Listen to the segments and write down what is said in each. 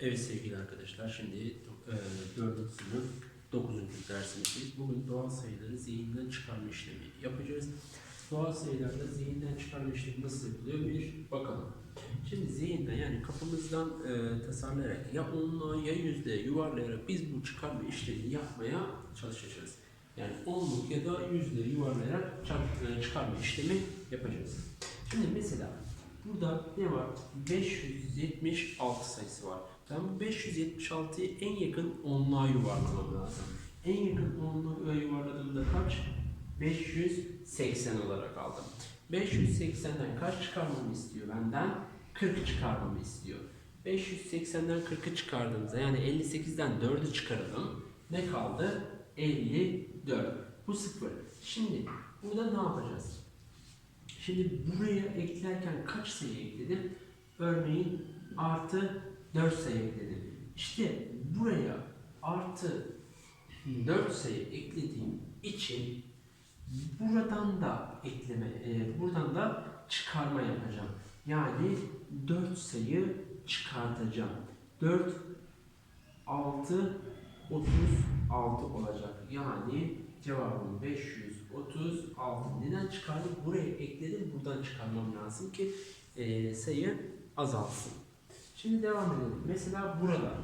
Evet sevgili arkadaşlar şimdi e, 4. sınıf 9. dersimizdeyiz. Bugün doğal sayıları zihinden çıkarma işlemi yapacağız. Doğal sayılarda zihinden çıkarma işlemi nasıl yapılıyor bir bakalım. Şimdi zihinden yani kafamızdan e, tasarlayarak ya onluğa ya yüzde yuvarlayarak biz bu çıkarma işlemini yapmaya çalışacağız. Yani onluk ya da yüzde yuvarlayarak e, çıkarma işlemi yapacağız. Şimdi mesela Burada ne var? 576 sayısı var. Ben bu 576'yı en yakın onluğa yuvarlamam lazım. En yakın onluğa yuvarladığımda kaç? 580 olarak aldım. 580'den kaç çıkarmamı istiyor benden? 40 çıkarmamı istiyor. 580'den 40'ı çıkardığımızda yani 58'den 4'ü çıkaralım. Ne kaldı? 54. Bu sıfır. Şimdi burada ne yapacağız? Şimdi buraya eklerken kaç sayı ekledim? Örneğin artı 4 sayı ekledim. İşte buraya artı 4 sayı eklediğim için buradan da ekleme, e, buradan da çıkarma yapacağım. Yani 4 sayı çıkartacağım. 4 6 36 olacak. Yani cevabım 536. Neden çıkardım? Buraya ekledim. Buradan çıkarmam lazım ki e, sayı azalsın. Şimdi devam edelim. Mesela burada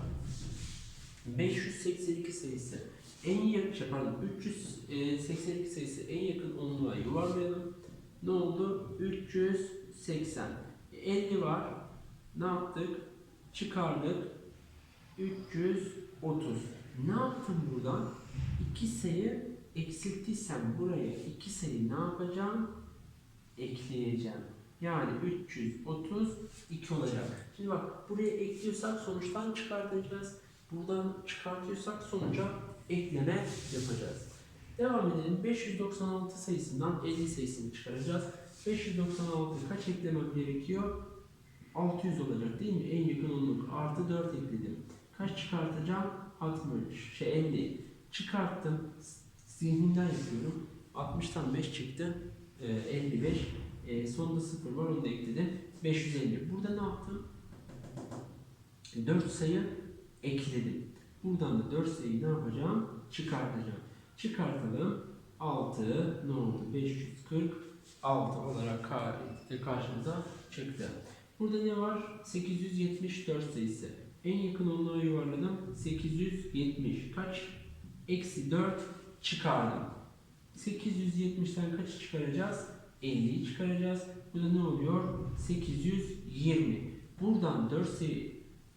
582 sayısı en yakın, şey pardon 382 sayısı en yakın onluğa yuvarlayalım. Ne oldu? 380. 50 var. Ne yaptık? Çıkardık. 330. Ne yaptım buradan? İki sayı eksilttiysem buraya iki sayı ne yapacağım? Ekleyeceğim. Yani 332 olacak. Şimdi bak buraya ekliyorsak sonuçtan çıkartacağız. Buradan çıkartıyorsak sonuca ekleme yapacağız. Devam edelim. 596 sayısından 50 sayısını çıkaracağız. 596 kaç eklemem gerekiyor? 600 olacak değil mi? En yakın onluk. Artı 4 ekledim. Kaç çıkartacağım? 60. Şey 50. Çıkarttım. Zihnimden yapıyorum. 60'tan 5 çıktı. Ee, 55. Ee, sonunda 0 var onu da ekledim. 550. Burada ne yaptım? 4 sayı ekledim. Buradan da 4 sayıyı ne yapacağım? Çıkartacağım. Çıkartalım. 6 ne oldu? 546 olarak ka- karşımıza çıktı. Burada ne var? 874 sayısı. En yakın onluğa yuvarladım. 870. Kaç? Eksi 4 çıkardım. 870'ten kaçı çıkaracağız? 50'yi çıkaracağız. Bu da ne oluyor? 820. Buradan 4 sayı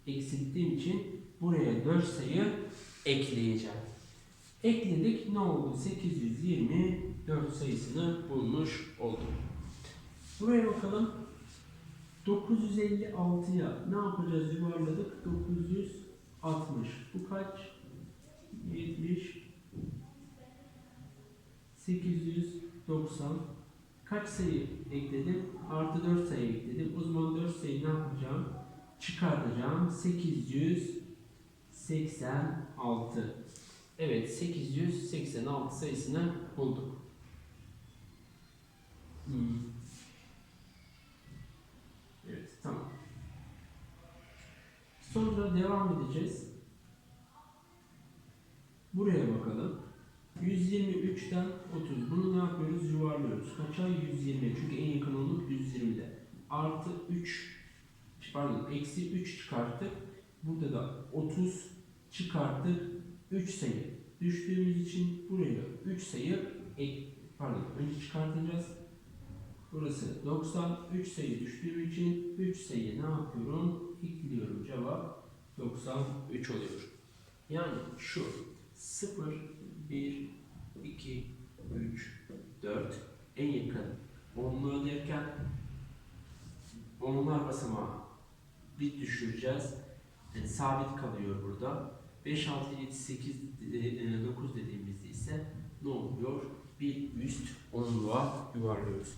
eksilttiğim için buraya 4 sayı ekleyeceğim. Ekledik. Ne oldu? 824 sayısını bulmuş olduk. Buraya bakalım. 956'ya ne yapacağız? Yuvarladık. 960. Bu kaç? 70 890 kaç sayı ekledim? Artı 4 sayı ekledim. O zaman 4 sayı ne yapacağım? Çıkartacağım. 886. Evet 886 sayısını bulduk. Hmm. Evet tamam. Sonra devam edeceğiz. Buraya bakalım. 123'ten 30. Bunu ne yapıyoruz? Yuvarlıyoruz. Kaça? 120. Çünkü en yakın onluk 120'de. Artı 3 pardon eksi 3 çıkarttık. Burada da 30 çıkarttık. 3 sayı düştüğümüz için buraya 3 sayı ek, pardon önce çıkartacağız. Burası 90. 3 sayı düştüğüm için 3 sayı ne yapıyorum? Ekliyorum. Cevap 93 oluyor. Yani şu 0, 1, 2, 3, 4 en yakın onluğa derken onlar basamağı bir düşüreceğiz. Yani sabit kalıyor burada. 5, 6, 7, 8, 9 dediğimizde ise ne oluyor? Bir üst onluğa yuvarlıyoruz.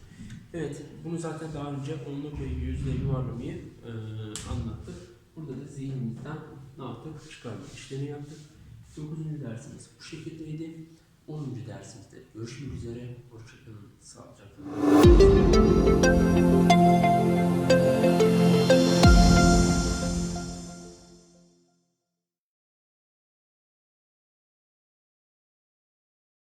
Evet, bunu zaten daha önce onluk ve yüzle yuvarlamayı e, anlattık. Burada da zihnimizden ne yaptık? Çıkarma işlemi yaptık. 9. dersimiz bu şekildeydi. 10. dersimizde görüşmek üzere. Hoşçakalın. Sağlıcakla.